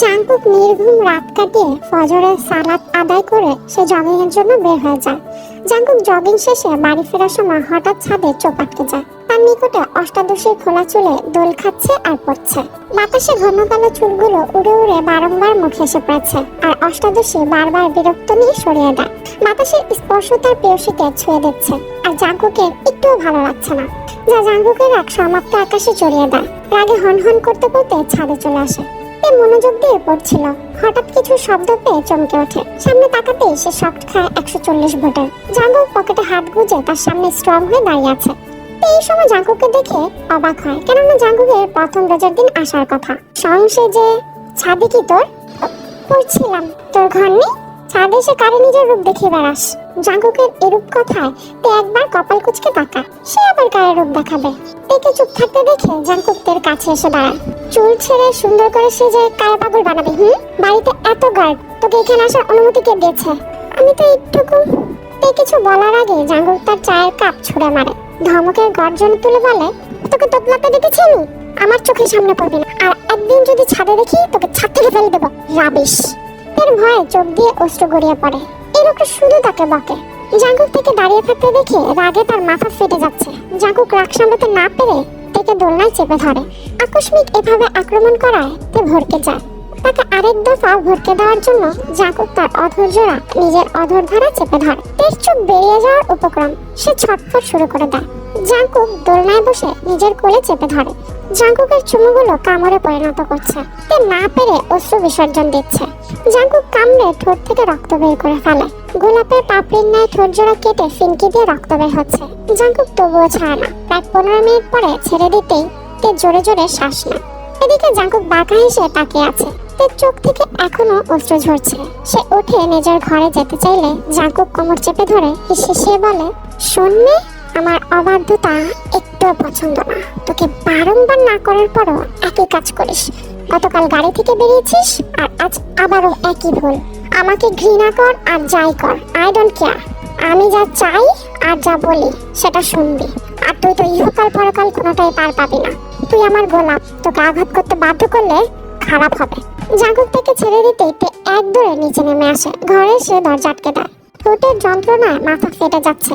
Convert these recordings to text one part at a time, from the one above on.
Jungkook নির্ঘুম রাত কাটিয়ে ফজরের সালাত আদায় করে সে জগিং এর জন্য বের হয়ে যায়। জাংকুক জগিং শেষে বাড়ি ফেরার সময় হঠাৎ ছাদে চোখ যায়। তার নিকটে অষ্টাদশীর খোলা চুলে দোল খাচ্ছে আর পড়ছে। বাতাসে ঘন কালো চুলগুলো উড়ে উড়ে বারংবার মুখে এসে পড়েছে আর অষ্টাদশী বারবার বিরক্ত নিয়ে সরিয়ে দেয়। বাতাসের স্পর্শ তার পেয়সীকে ছুঁয়ে দিচ্ছে আর জাঙ্কুকের একটুও ভালো লাগছে না। যা জাঙ্কুকের এক সমাপ্ত আকাশে জড়িয়ে দেয়। রাগে হন হন করতে করতে ছাদে চলে আসে। সে মনোযোগ দিয়ে পড়ছিল। হঠাৎ কিছু শব্দ পেয়ে চমকে ওঠে। সামনে তাকাতেই সে শক্ট খায় একশো চল্লিশ ভোটের জাঙ্গুক পকেটে হাত গুজে তার সামনে স্ট্রং হয়ে দাঁড়িয়ে আছে। এই সময় জাঙ্গুককে দেখে অবাক হয়, কেননা জাঙ্গুকের প্রথম রোজার দিন আসার কথা। সংসে যে ছাদে কি তোর? পড়ছিলাম। তোর ঘর নেই? ছাদে এসে কারে নিজের রূপ দেখিয়ে বেড়াস? জাঙ্গুকের এরূপ কথায় তে একবার কপাল কুচকে তাকা সে আবার কারে রূপ দেখাবে? তেকে চুপ থাকতে দেখে জাঙ্কুক তের কাছে এসে দাঁড়ায়। চুল ছেড়ে সুন্দর করে সেজে কারে পাগল বানাবে, হুম? বাড়িতে এত গার্ড, তোকে এখানে আসার অনুমতি কে দিয়েছে? আমি তো একটুকু তে কিছু বলার আগে জাঙ্গুক তার চায়ের কাপ ছুঁড়ে মারে। ধমকের গর্জন তুলে বলে, তোকে তোতলাতে দেখেছি আমি। আমার চোখের সামনে পড়বি না। আর একদিন যদি ছাদে দেখি, তোকে ছাদ থেকে ফেলে দেবো। রাবিশ। এর ভয়ে চোখ দিয়ে অস্ত্র গড়িয়ে পড়ে। লোকটা শুধু তাকে বকে। জাঙ্কুক থেকে দাঁড়িয়ে থাকতে দেখে রাগে তার মাথা ফেটে যাচ্ছে। জাঙ্কুক রাগ সামলাতে না পেরে থেকে দোলনায় চেপে ধরে। আকস্মিক এভাবে আক্রমণ করায়, তে ভরকে যায়। তাকে আরেক দফা ভরকে দেওয়ার জন্য জাঙ্কুক তার অধৈর্যরা নিজের অধর ধারা চেপে ধরে। তের চোখ বেরিয়ে যাওয়ার উপক্রম সে ছটফট শুরু করে দেয়। জাঙ্কুক দোলনায় বসে নিজের কোলে চেপে ধরে। জাঙ্কুকের চুমুগুলো কামড়ে পরিণত করছে। তে না পেরে অশ্রু বিসর্জন দিচ্ছে। জাঙ্কুক কামড়ে ঠোঁট থেকে রক্ত বের করে ফেলে। গোলাপের পাপড়ির ন্যায় ঠোঁট জোড়া কেটে ফিনকি দিয়ে রক্ত বের হচ্ছে। জাঙ্কুক তবুও ছাড়ে না। প্রায় পনেরো মিনিট পরে ছেড়ে দিতেই তে জোরে জোরে শ্বাস নেয়। এদিকে জাঙ্কুক বাঁকা হেসে তাকিয়ে আছে। তের চোখ থেকে এখনও অস্ত্র ঝরছে। সে উঠে নিজের ঘরে যেতে চাইলে জাঙ্কুক কোমর চেপে ধরে হেসে বলে শোনবে আমার অবাধ্যতা একটু পছন্দ না। তোকে বারংবার না করার পরও একই কাজ করিস। গতকাল গাড়ি থেকে বেরিয়েছিস আর আজ আবারও একই ভুল। আমাকে ঘৃণা কর আর যাই কর। I don't care. আমি যা চাই আর যা বলি, সেটা শুনবি। আর তুই তো ইহকাল পরকাল কোনোটাই পার পাবি না। তুই আমার গোলাপ। তোকে আঘাত করতে বাধ্য করলে খারাপ হবে। থেকে ছেড়ে দিতেই তে এক দৌড়ে নিচে নেমে আসে। ঘরে এসে দরজা আটকে দেয়। ঠোঁটের যন্ত্রণায় মাথা ফেটে যাচ্ছে।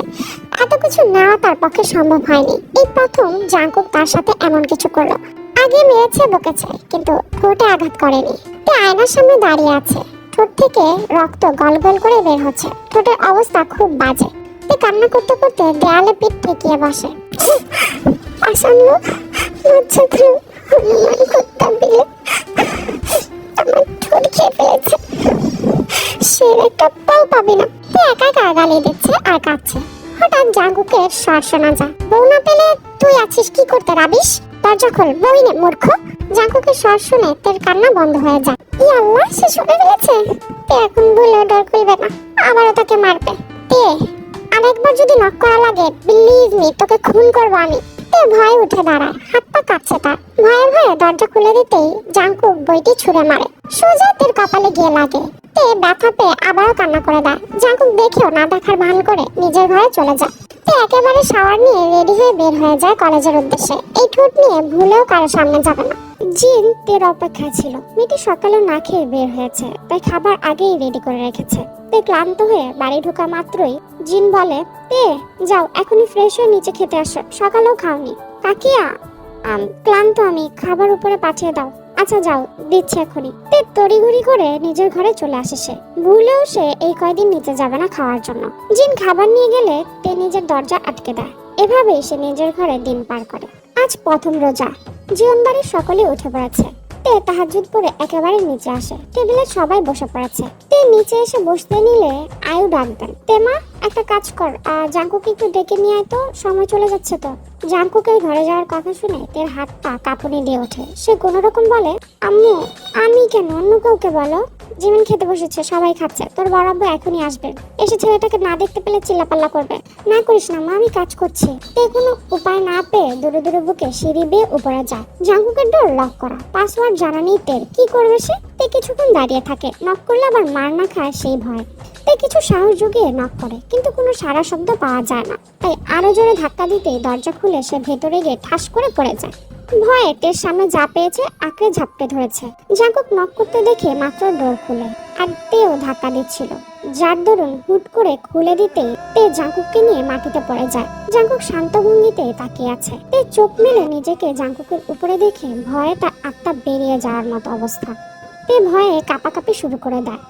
এত কিছু নেওয়া তার পক্ষে সম্ভব হয়নি। এই প্রথম জাঙ্কুক তার সাথে এমন কিছু করল। আগে মেরেছে, বকেছে, কিন্তু ঠোঁটে আঘাত করেনি। তে আয়নার সামনে দাঁড়িয়ে আছে। ঠোঁট থেকে রক্ত গল গল করে বের হচ্ছে। ঠোঁটের অবস্থা খুব বাজে। তে কান্না করতে করতে দেয়ালে পিঠ ঠেকিয়ে বসে। আসন্ন অনুমান করতাম দিলে খেয়ে ফেলেছে সে একটা পাও পাবে না। একা একা দিচ্ছে আর কাঁদছে। হঠাৎ জাঙ্গুকের স্বর শোনা যায়। বউ না পেলে তুই আছিস কি করতে রাবিস দরজা খোল বই নে মূর্খ। জাঙ্কুকের স্বর শুনে কান্না বন্ধ হয়ে যায়। ই আল্লাহ, সে শুনে এখন করবে না। আবারও তাকে মারবে। তে, আরেকবার যদি নক করা লাগে তোকে খুন করব আমি। তে ভয় উঠে দাঁড়ায়। হাত পা কাঁপছে তার। ভয়ে ভয়ে দরজা খুলে দিতেই জাঙ্কু বইটি ছুঁড়ে মারে। সোজা তীর কপালে গিয়ে লাগে। তে ব্যথা পেয়ে আবারও কান্না করে দেয়। জাঙ্কুক দেখেও না দেখার ভান করে নিজের ঘরে চলে যায়। তে একেবারে শাওয়ার নিয়ে রেডি হয়ে বের হয়ে যায় কলেজের উদ্দেশ্যে। এই ঠোঁট নিয়ে ভুলেও কারও সামনে যাবে না। জিন তের অপেক্ষায় ছিল। মেয়েটি সকালে না খেয়ে বের হয়েছে, তাই খাবার আগেই রেডি করে রেখেছে। তে ক্লান্ত হয়ে বাড়ি ঢোকা মাত্রই জিন বলে, তে, যাও, এখনই ফ্রেশ হয়ে নিচে খেতে আসো। সকালেও খাওনি। কাকিয়া ক্লান্ত আমি, খাবার উপরে পাঠিয়ে দাও। আচ্ছা যাও, দিচ্ছি এখনই। তে তড়িঘড়ি করে নিজের ঘরে চলে আসে সে। ভুলেও সে এই কয়দিন নিচে যাবে না খাওয়ার জন্য। জিন খাবার নিয়ে গেলে তে নিজের দরজা আটকে দেয়। এভাবেই সে নিজের ঘরে দিন পার করে। আজ প্রথম রোজা। জীবনবাড়ির সকলে উঠে পড়েছে। তে তাহাজুদ পরে একেবারে নিচে আসে। টেবিলে সবাই বসে পড়েছে। তে নিচে এসে বসতে নিলে আয়ু ডাক দেন। তে মা একটা কাজ কর জাঙ্কুকে একটু ডেকে নিয়ে আয় তো, সময় চলে যাচ্ছে তো। জাঙ্কুকের ঘরে যাওয়ার কথা শুনে তের হাত পা কাঁপুনি দিয়ে ওঠে। সে কোনো রকম বলে, আম্মু, আমি কেন? অন্য কাউকে বলো। জিমিন খেতে বসেছে, সবাই খাচ্ছে। তোর বড় এখনই আসবে। এসে ছেলেটাকে না দেখতে পেলে চিল্লাপাল্লা করবে। না করিস না, মা, আমি কাজ করছি। তে কোনো উপায় না পেয়ে দূরে দূরে বুকে সিঁড়ি বেয়ে উপরে যায় জাঙ্কুকের ডোর লক করা। পাসওয়ার্ড জানা নেই তের। কি করবে সে? তে কিছুক্ষণ দাঁড়িয়ে থাকে। নক করলে আবার মার না খায় সেই ভয়। তে কিছু সাহস জুগিয়ে নক করে, কিন্তু কোনো সারা শব্দ পাওয়া যায় না। তাই আরও জোরে ধাক্কা দিতেই দরজা খুলে সে ভেতরে গিয়ে ঠাস করে পড়ে যায়। ভয়ে টের সামনে যা পেয়েছে আঁকড়ে ঝাপটে ধরেছে। জাঙ্কুক নক করতে দেখে মাত্র ডোর খুলে, আর তেও ধাক্কা দিচ্ছিল। যার দরুন হুট করে খুলে দিতে তে জাঙ্কুককে নিয়ে মাটিতে পড়ে যায়। জাঙ্কুক শান্ত ভঙ্গিতে তাকিয়ে আছে। তে চোখ মেলে নিজেকে জাঙ্কুকের উপরে দেখে ভয়ে তার আত্মা বেরিয়ে যাওয়ার মতো অবস্থা। তে ভয়ে কাঁপাকাঁপি শুরু করে দেয়।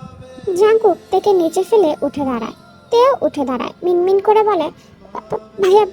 জাঙ্কুক তেকে নিচে ফেলে উঠে দাঁড়ায়। তেও উঠে দাঁড়ায়। মিনমিন করে বলে, ভাইয়া,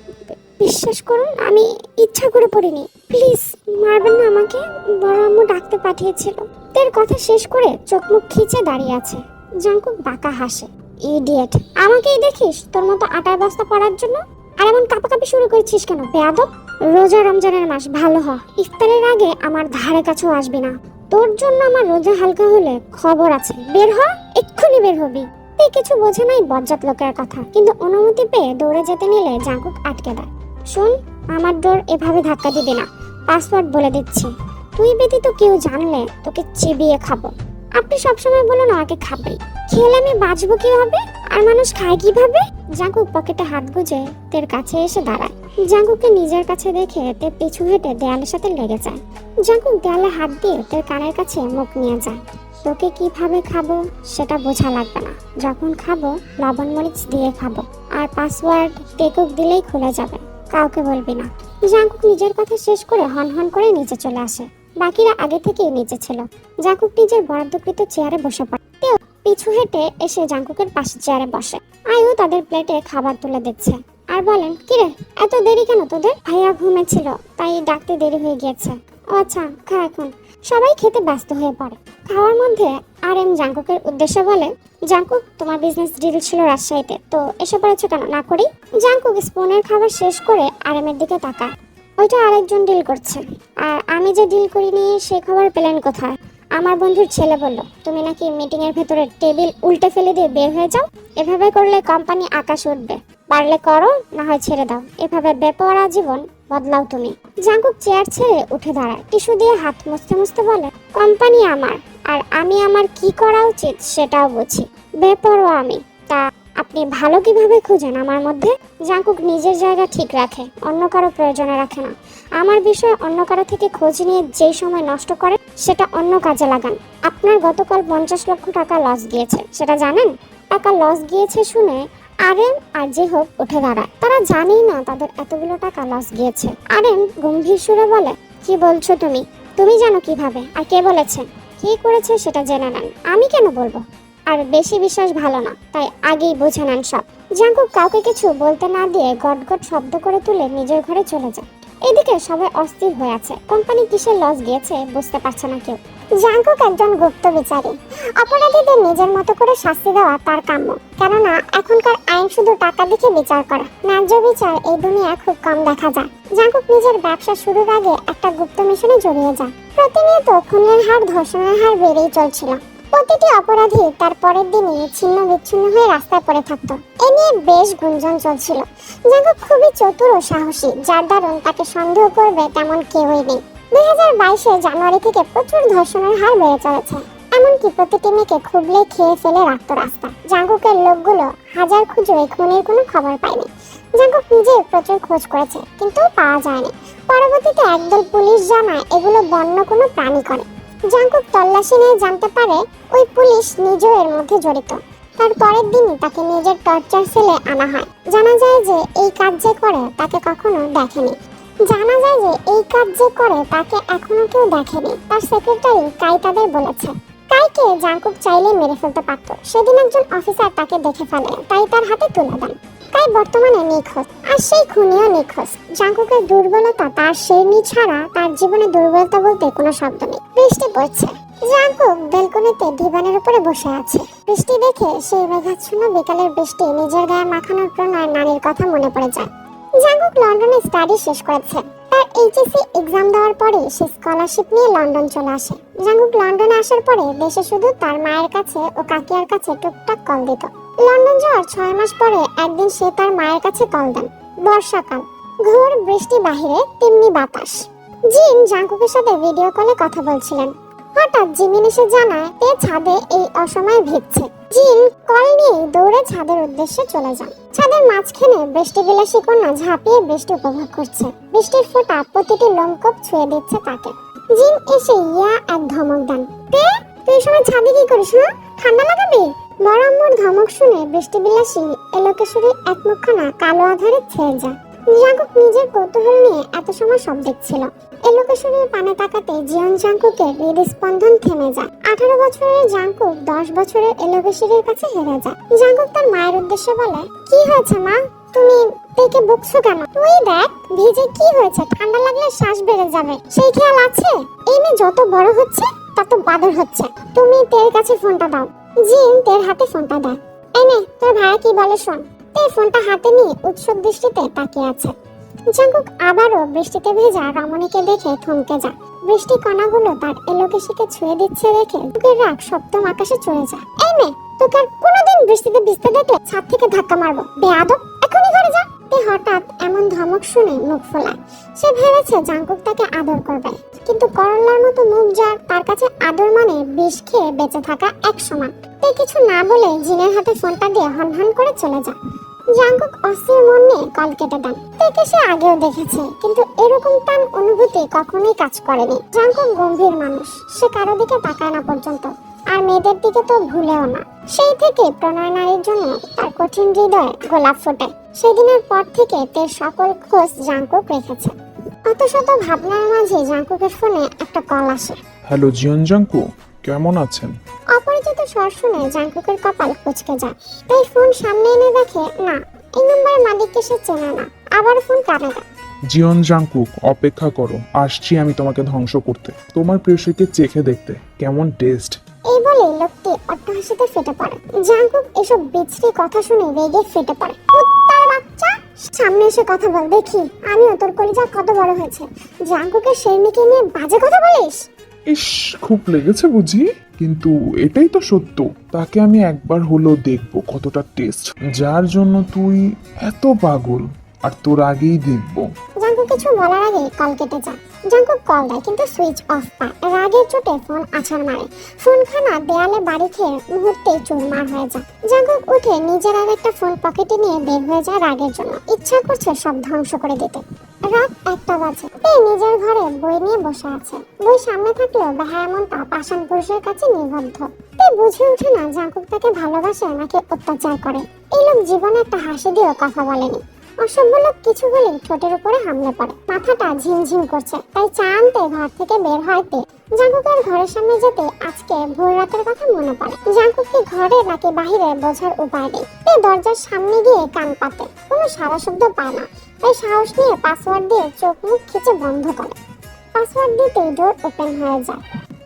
বিশ্বাস করুন, আমি ইচ্ছা করে পড়িনি। প্লিজ, মারবেন না আমাকে। বড় আম্মু ডাকতে পাঠিয়েছিল তের কথা শেষ করে চোখ মুখ খিচে দাঁড়িয়ে আছে। জাঙ্কুক বাঁকা হাসে, ইডিয়েট, আমাকেই দেখিস তোর মতো আটার বস্তা পড়ার জন্য? আর এমন কাঁপাকাঁপি শুরু করেছিস কেন? বেয়াদব। রোজা রমজানের মাস, ভালো হ। ইফতারের আগে আমার ধারে কাছেও আসবি না। তোর জন্য আমার রোজা হালকা হলে খবর আছে। বের হ, এক্ষুনি বের হবি। তুই কিছু বোঝে নাই বজ্জাত লোকের কথা, কিন্তু অনুমতি পেয়ে দৌড়ে যেতে নিলে জাঙ্কুক আটকে দেয়। শুন, আমার ডোর এভাবে ধাক্কা দিবে না। পাসওয়ার্ড বলে দিচ্ছি। তুই ব্যতীত কেউ জানলে তোকে চিবিয়ে খাব। আপনি সবসময় বলুন আমাকে খাবে। খেলে আমি বাঁচবো কীভাবে? আর মানুষ খায় কীভাবে? জাঙ্কুক পকেটে হাত গুজে তের কাছে এসে দাঁড়ায়। জাঙ্কুককে নিজের কাছে দেখে তে পিছু হেঁটে দেয়ালের সাথে লেগে যায়। জাঙ্কুক দেয়ালে হাত দিয়ে তের কানের কাছে মুখ নিয়ে যায়। তোকে কীভাবে খাব সেটা বোঝা লাগবে না। যখন খাব, লবণ মরিচ দিয়ে খাব। আর পাসওয়ার্ড টেকুক দিলেই খুলে যাবে। কাউকে বলবি না। জাঙ্কুক নিজের কথা শেষ করে হন হন করে নিচে চলে আসে। বাকিরা আগে থেকেই নিচে ছিল। জাঙ্কুক নিজের বরাদ্দকৃত চেয়ারে বসে পড়ে। পিছু হেঁটে এসে জাঙ্কুকের পাশে চেয়ারে বসে। আয়ু তাদের প্লেটে খাবার তুলে দিচ্ছে। আর বলেন, কিরে, এত দেরি কেন তোদের? ভাইয়া ঘুমেছিল, তাই ডাকতে দেরি হয়ে গিয়েছে। ও আচ্ছা খা এখন। সবাই খেতে ব্যস্ত হয়ে পড়ে। খাওয়ার মধ্যে আর এম জাঙ্কুকের উদ্দেশ্যে বলে, জাঙ্কুক, তোমার বিজনেস ডিল ছিল রাজশাহীতে, তো এসে পড়েছো কেন? না করি? জাঙ্কুক স্পুনের খাবার শেষ করে আর এর দিকে তাকায়। ওইটা আরেকজন ডিল করছে। আর আমি যে ডিল করিনি, সে খবর পেলেন কোথায়? আমার বন্ধুর ছেলে বলল, তুমি নাকি মিটিংয়ের ভেতরে টেবিল উল্টে ফেলে দিয়ে বের হয়ে যাও? এভাবে করলে কোম্পানি আকাশ উঠবে পারলে করো, না হয় ছেড়ে দাও। এভাবে বেপরা জীবন বদলাও তুমি। জাঙ্কুক চেয়ার ছেড়ে উঠে দাঁড়ায়। টিস্যু দিয়ে হাত মুছতে মুছতে বলে কোম্পানি আমার, আর আমি আমার কি করা উচিত সেটাও বুঝি। বেপরোয়া আমি, তা আপনি ভালো কীভাবে খুঁজেন? আমার মধ্যে জাঙ্কুক নিজের জায়গা ঠিক রাখে, অন্য কারও প্রয়োজনে রাখে না। আমার বিষয়ে অন্য কারও থেকে খোঁজ নিয়ে যেই সময় নষ্ট করে, সেটা অন্য কাজে লাগান। আপনার গতকাল পঞ্চাশ লক্ষ টাকা লস গিয়েছে, সেটা জানেন? টাকা লস গিয়েছে শুনে আরেন আর যে হোক উঠে দাঁড়ায়। তারা জানেই না তাদের এতগুলো টাকা লস গিয়েছে। আরেন গম্ভীর সুরে বলে, কি বলছো তুমি? তুমি জানো কীভাবে? আর কে বলেছে? কি করেছে সেটা জেনে নেন। আমি কেন বলব? আর বেশি বিশ্বাস ভালো না, তাই আগেই বুঝে নেন সব। জাঙ্কুক কাউকে কিছু বলতে না দিয়ে গট গট শব্দ করে তুলে নিজের ঘরে চলে যায়। এদিকে সবাই অস্থির হয়ে আছে। কোম্পানি কিসের লস গিয়েছে বুঝতে পারছে না কেউ। জাঙ্কুক একজন গুপ্ত বিচারী। অপরাধীদের নিজের মতো করে শাস্তি দেওয়া তার কাম্য। কেননা এখনকার আইন শুধু টাকা দেখে বিচার করা, ন্যায্য বিচার এই দুনিয়া খুব কম দেখা যায়। জাঙ্কুক নিজের ব্যবসা শুরুর আগে একটা গুপ্ত মিশনে জড়িয়ে যায়। প্রতিনিয়ত খুনের হার ধর্ষণের হার বেড়েই চলছিল। প্রতিটি অপরাধী তার পরের দিনই ছিন্ন বিচ্ছিন্ন হয়ে রাস্তায় পড়ে থাকত। এ নিয়ে বেশ গুঞ্জন চলছিল। জাঙ্কুক খুবই চতুর ও সাহসী, যার দারুণ তাকে সন্দেহ করবে তেমন কেউই নেই। দুই হাজার বাইশে জানুয়ারি থেকে প্রচুর ধর্ষণের হার বেড়ে চলেছে। এমনকি প্রতিটি মেয়েকে খুবলে খেয়ে ফেলে রাখতো রাস্তা। জাঙ্কুকের লোকগুলো হাজার খুঁজে খুনের কোনো খবর পায়নি। জাঙ্কুক নিজে প্রচুর খোঁজ করেছে, কিন্তু পাওয়া যায়নি। পরবর্তীতে একদল পুলিশ জানায় এগুলো বন্য কোনো প্রাণী করে। জাঙ্কুক তল্লাশি নিয়ে জানতে পারে ওই পুলিশ নিজেও এর মধ্যে জড়িত। তার পরের দিনই তাকে নিজের টর্চার সেলে আনা হয়। জানা যায় যে এই কাজ যে করে তাকে কখনো দেখেনি। জানা যায় যে এই কাজ যে করে তাকে এখনও কেউ দেখেনি। তার সেক্রেটারি কাই তাদের বলেছে। কাইকে জাঙ্কুক চাইলে মেরে ফেলতে পারতো। সেদিন একজন অফিসার তাকে দেখে ফেলে। তাই তার হাতে তুলে দেন। কাই বর্তমানে নিখোঁজ, আর সেই খুনিও নিখোঁজ। জাঙ্কুকের দুর্বলতা, তার শেরনি ছাড়া তার জীবনে দুর্বলতা বলতে কোনো শব্দ নেই। বৃষ্টি পড়ছে। জাঙ্কুক বেলকনিতে ডিভানের উপরে বসে আছে। বৃষ্টি দেখে সেই মেঘাচ্ছন্ন বিকালের বৃষ্টি নিজের গায়ে মাখানোর প্রণয় নারীর কথা মনে পড়ে যায়। জাঙ্কুক লন্ডনে স্টাডি শেষ করেছে। এইচএসসি এক্সাম দেওয়ার পরে সে স্কলারশিপ নিয়ে লন্ডন চলে আসে। জাঙ্গুক লন্ডনে আসার পরে দেশে শুধু তার মায়ের কাছে ও কাকিয়ার কাছে টুকটাক কল দিত। লন্ডন যাওয়ার ছয় মাস পরে একদিন সে তার মায়ের কাছে কল দেন। বর্ষাকাল। ঘোর বৃষ্টি বাহিরে, তেমনি বাতাস। জিন জাঙ্কুকের সাথে ভিডিও কলে কথা বলছিলেন। হঠাৎ জিমিন এসে জানায় তে ছাদে এই অসময়ে ভিজছে। জিন কল নিয়ে দৌড়ে ছাদের উদ্দেশ্যে চলে যান। ছাদের মাঝখানে বৃষ্টি বিলাসী কন্যা ঝাঁপিয়ে বৃষ্টি উপভোগ করছে। বৃষ্টির ফোঁটা প্রতিটি লোমকূপ ছুঁয়ে দিচ্ছে তাকে। জিন এসে ইয়া এক ধমক দেন। তে, তুই সময় ছাদে কি করিস না ঠান্ডা লাগাবি? বড় ধমক শুনে বৃষ্টি বিলাসী এলোকেশ্বরী এক মুখখানা কালো আধারে ছেয়ে যায়। জাঙ্কুক নিজের কৌতূহল নিয়ে এত সময় সব দেখছিল। এলোকেশ্বরীর পানে তাকাতে জিয়ন জাঙ্কুকের হৃদস্পন্দন থেমে যায়। আঠারো বছরের জাঙ্কুক দশ বছরের এলোকেশ্বরীর কাছে হেরে যায়। জাঙ্কুক তার মায়ের উদ্দেশ্যে বলে, কি হয়েছে মা? তুমি দেখে বকছো কেন? তুই দেখ, ভিজে কি হয়েছে? ঠান্ডা লাগলে শ্বাস বেড়ে যাবে। সেই খেয়াল আছে? এই যত বড় হচ্ছে, তত বাদর হচ্ছে। তুমি তের কাছে ফোনটা দাও। জিন তের হাতে ফোনটা দেয়। এই নে, তোর ভাইয়া কি বলে শোন। তে ফোনটা হাতে নিয়ে উৎসুক দৃষ্টিতে তাকিয়ে আছে। জাঙ্কুক আবারও বৃষ্টিতে ভেজা রমণীকে দেখে থমকে যায়। বৃষ্টি কণাগুলো তার এলোকেশিকে ছুঁয়ে দিচ্ছে দেখে বুকের রাগ সপ্তম আকাশে চলে যায়। এই মেয়ে, তোকে আর কোনোদিন বৃষ্টিতে ভিজতে দেখলে ছাদ থেকে ধাক্কা মারবো। বেয়াদব, এখনই ঘরে যা। হঠাৎ এমন ধমক শুনে মুখ ফোলায়। সে ভেবেছে জাঙ্কুক তাকে আদর করবে। কিন্তু করল্লার মতো মুখ যার তার কাছে আদর মানে বিষ খেয়ে বেঁচে থাকা এক সমান। তে কিছু না বলে জিনের হাতে ফোনটা দিয়ে হনহন করে চলে যায়। জাঙ্কুক অস্থির মন কল কেটে দেন। তাকে সে আগেও দেখেছে, কিন্তু এরকম টান অনুভূতি কখনোই কাজ করেনি। জাঙ্কুক গম্ভীর মানুষ, সে কারও দিকে তাকায় না পর্যন্ত। আর মেয়েদের দিকে তো ভুলেও না। সেই থেকে প্রণয় নারীর জন্য তার কঠিন হৃদয়ে গোলাপ ফোটে। সেদিনের পর থেকে তের সকল খোঁজ জাঙ্কুক রেখেছে। অত শত ভাবনার মাঝে জাঙ্কুকের ফোনে একটা কল আসে। হ্যালো জিয়ন জাঙ্কু কেমন আছেন? অপরিচিত স্বর শুনে জাঙ্কুকের কপাল কুচকে যায়। তাই ফোন সামনে এনে দেখে না এই নম্বরের মালিককে সে চেনে না। আবার ফোন কানে দেয়। জিয়ন জাঙ্কুক অপেক্ষা করো আসছি আমি তোমাকে ধ্বংস করতে। তোমার প্রিয়সীকে চেখে দেখতে কেমন টেস্ট এই বলে লোকটি অট্টহাসিতে ফেটে পড়ে। জাঙ্কুক এসব বিচ্ছিরি কথা শুনে রেগে ফেটে পড়ে। কুত্তার বাচ্চা! সামনে এসে কথা বল দেখি আমিও তোর কলিজা কত বড় হয়েছে। জাঙ্কুকের শেরনিকে নিয়ে বাজে কথা বলিস? ইস, খুব লেগেছে বুঝি। কিন্তু এটাই তো সত্য। তাকে আমি একবার হলেও দেখব কতটা টেস্ট যার জন্য তুই এত পাগল, আর তোর আগেই দেখব। জাঙ্কুক, কিছু বলার আগে কল কেটে যায় জাঙ্কুক কল দেয়, কিন্তু সুইচ অফ পায়। রাগের চোটে ফোন আছাড় মারে। ফোনখানা দেয়ালে বাড়ি খেয়ে মুহূর্তেই চুরমার হয়ে যায়। জাঙ্কুক উঠে নিজের আর একটা ফোন পকেটে নিয়ে বের হয়ে যায় রাগের জন্য। ইচ্ছা করছে সব ধ্বংস করে দিতে। রাত একটা বাজে। নিজের ঘরে বই নিয়ে বসে আছে। বই সামনে থাকলেও পাষাণ পুরুষের কাছে নিবদ্ধ বুঝে ওঠে না জাঙ্কুক তাকে ভালোবাসে নাকি অত্যাচার করে। এই লোক জীবনে একটা হাসি দিয়েও কথা বলেনি। অসভ্য লোক কিছু হলেই ঠোঁটের উপরে হামলে পড়ে মাথাটা ঝিমঝিম করছে। তাই চা আনতে ঘর থেকে বের হয় জাঙ্কুকের ঘরের সামনে যেতে আজকে ভোর রাতের কথা মনে পড়ে। জাঙ্কুক কি ঘরে নাকি বাহিরে বোঝার উপায় নেই। তে দরজার সামনে গিয়ে কান পাতে। কোনো সারা শব্দ পায় না। তাই সাহস নিয়ে পাসওয়ার্ড দিয়ে চোখ মুখ খিচে বন্ধ করে। পাসওয়ার্ড দিতেই ডোর ওপেন হয়ে যায়।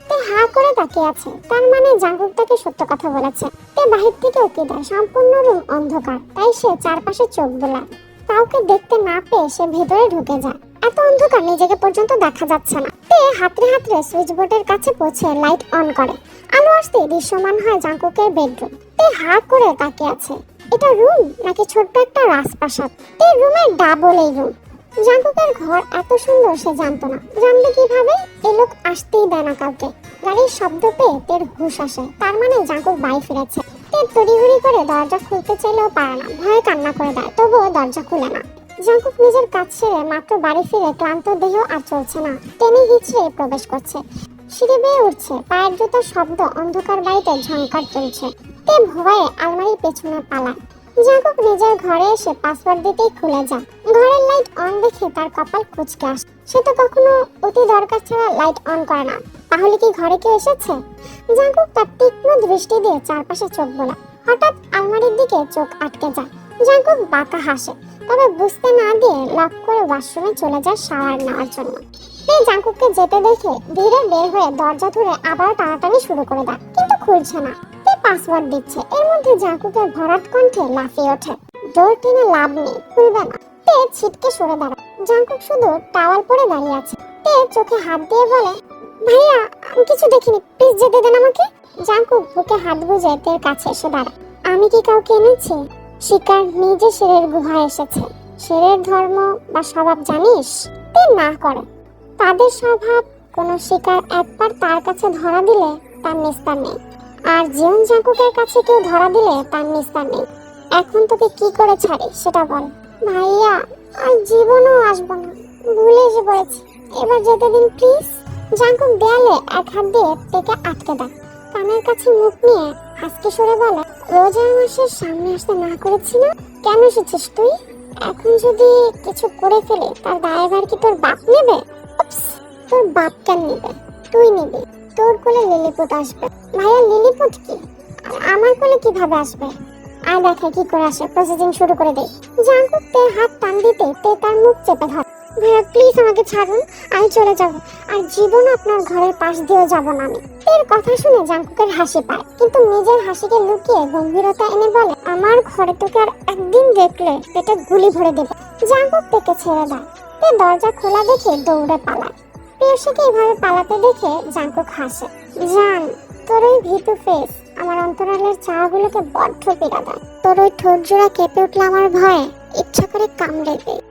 তে হা করে তাকিয়ে আছে। তার মানে জাঙ্কুক তাকে সত্য কথা বলেছে। তে বাহির থেকে উকি দেয়? সম্পূর্ণ রুম অন্ধকার। তাই সে চারপাশে চোখ বোলায়। কাউকে দেখতে না পেয়ে সে ভেতরে ঢুকে যায়। এত অন্ধকার নিজেকে পর্যন্ত দেখা যাচ্ছে না। তে হাতড়ে হাতড়ে সুইচ বোর্ডের কাছে পৌঁছে লাইট অন করে। আলো আসতে দৃশ্যমান হয় জাঙ্কুকের বেডরুম। তে হা করে তাকিয়ে আছে। এটা রুম নাকি ছোট্ট একটা রাজপ্রাসাদ? তে রুমের ডাবল এই রুম। জাঙ্কুকের ঘর এত সুন্দর সে জানতো না। জানবে কীভাবে? এ লোক আসতেই দেয় না কাউকে। গাড়ির শব্দ পেয়ে তের হুশ আসে। তার মানে জাঙ্কুক বাড়ি ফিরেছে। তে তড়িঘড়ি করে দরজা খুলতে চাইলেও পারে না। ভয়ে কান্না করে দেয়, তবুও দরজা খুলে না। জাঙ্কুক নিজের কাজ সেরে মাত্র বাড়ি ফিরে ক্লান্ত দেহ আর চলছে না। টেনে হিচড়ে প্রবেশ করছে। সিঁড়ি বেয়ে উঠছে। পায়ের শব্দ অন্ধকার বাড়িতে তে ভয়ে আলমারির পেছনে পালায় নিজের ঘরে এসে পাসওয়ার্ড দিতেই খুলে যায়। ঘরের লাইট অন দেখে তার কপাল কুচকে আসে। সে তো কখনো অতি দরকার ছাড়া লাইট অন করে না। তাহলে কি ঘরে কেউ এসেছে? জাঙ্কুক তার তীক্ষ্ণ দৃষ্টি দিয়ে চারপাশে চোখ বোলা। হঠাৎ আলমারির দিকে চোখ আটকে যায়। জাঙ্কুক বাঁকা হাসে, তবে বুঝতে না দিয়ে লক করে ওয়াশরুমে চলে যায় শাওয়ার নেওয়ার জন্য। তে জাঙ্কুককে যেতে দেখে ধীরে বের হয়ে দরজা ধরে আবার টানাটানি শুরু করে দেয়, কিন্তু খুলছে না। তে পাসওয়ার্ড দিচ্ছে, এর মধ্যে জাঙ্কুকের ভরাট কণ্ঠে লাফিয়ে ওঠে। ডোর টেনে লাভ নেই, খুলবে না। তে ছিটকে সরে দাঁড়ায়। জাঙ্কুক শুধু টাওয়াল পরে দাঁড়িয়ে আছে। তে চোখে হাত দিয়ে বলে, ভাইয়া, আমি কিছু দেখিনি, প্লিজ যেতে দেন আমাকে। জাঙ্কুক বুকে হাত গুজে তের কাছে এসে দাঁড়ায়। আমি কি কাউকে এনেছি? শিকার নিজে শেরের গুহায় এসেছে। শেরের ধর্ম বা স্বভাব জানিস? তে না করে। তাদের স্বভাব, কোনো শিকার একবার তার কাছে ধরা দিলে তার নিস্তার নেই। আর জীবন জাঙ্কুকের কাছে কেউ ধরা দিলে তার নিস্তার নেই। এখন তোকে কি করে ছাড়ি সেটা বল। ভাইয়া, আর জীবনও আসব না। ভুলে এসে পড়েছি। এবার যেতে দিন প্লিজ জাঙ্কুক দেয়ালে এক হাত দিয়ে তেকে আটকে দেয় কানের কাছে মুখ নিয়ে হাসকে সরে বলে রোজার মাসের সামনে আসতে না করেছি না কেন এসেছিস তুই? এখন যদি কিছু করে ফেলে, তার দায়ভার কি তোর বাপ নেবে? তোর বাপ কেন নেবে? তুই নিবি। তোর কোলে লিলিপুট আসবে। ভাইয়া লিলিপুট কি? আমার কোলে কীভাবে আসবে? আর দেখে কি করে আসে। প্রসেসিং শুরু করে দেয় জাঙ্কুক হাত টান দিতে তে তার মুখ চেপে ধরে। ভাইয়া প্লিজ আমাকে ছাড়ুন, আমি চলে যাব। আর জীবন আপনার ঘরের পাশ দিয়েও যাব না আমি। এর কথা শুনে জাঙ্কুকের হাসি পায়, কিন্তু নিজের হাসিকে লুকিয়ে গম্ভীরতা এনে বলে, আমার ঘরে তোকে আর একদিন দেখলে পেটে গুলি ভরে দেবে। জাঙ্কুক তেকে ছেড়ে দেয়। তে দরজা খোলা দেখে দৌড়ে পালায়। প্রিয়সীকে এইভাবে পালাতে দেখে জাঙ্কুক হাসে, জান, তোর ওই ভীতু ফেস আমার অন্তরালের চাগুলোকে বড্ড পীড়া দেয়। তোর ওই ঠোঁট জোড়া কেঁপে উঠলে আমার ভয়ে ইচ্ছা করে কামড়ে দেয়।